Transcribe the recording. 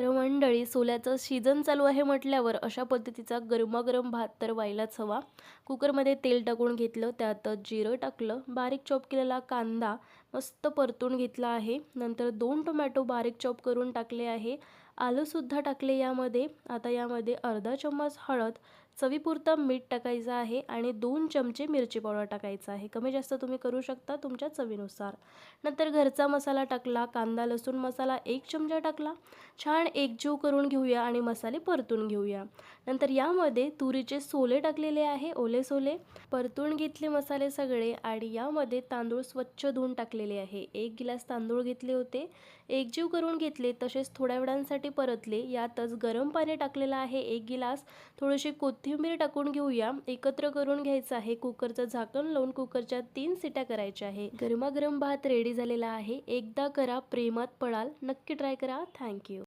तर मंडळी सोल्याचं सीझन चालू आहे म्हटल्यावर अशा पद्धतीचा गरमागरम भात तर व्हायलाच हवा. कुकरमध्ये तेल टाकून घेतलं त्यात जिरं टाकलं बारीक चॉप केलेला कांदा मस्त परतून घेतला आहे. नंतर दोन टोमॅटो बारीक चॉप करून टाकले आहे. आलंसुद्धा टाकले यामध्ये. आता यामध्ये अर्धा चम्मच हळद चवीपुरता मीठ टाकायचं आहे आणि दोन चमचे मिरची पावडर टाकायचा आहे. कमी जास्त तुम्ही करू शकता तुमच्या चवीनुसार. नंतर घरचा मसाला टाकला कांदा लसूण मसाला एक चमचा टाकला. छान एकजीव करून घेऊया आणि मसाले परतून घेऊया. नंतर यामध्ये तुरीचे सोले टाकलेले आहे ओले सोले. परतून घेतले मसाले सगळे आणि यामध्ये तांदूळ स्वच्छ धुवून टाकलेले आहे. एक गिलास तांदूळ घेतले होते. एकजीव करून घेतले तसेच थोड्या वेळांसाठी परतले. यातच गरम पाणी टाकलेलं आहे. एक गिलास थोडीशी कोथिंबीर टाकून घेऊया. एकत्र करून घ्यायचं आहे. कुकरचं झाकण लावून कुकरच्या तीन सिट्या करायच्या आहे. गरमागरम भात रेडी झालेला आहे. एकदा करा प्रेमात पळाल. नक्की ट्राय करा. थँक्यू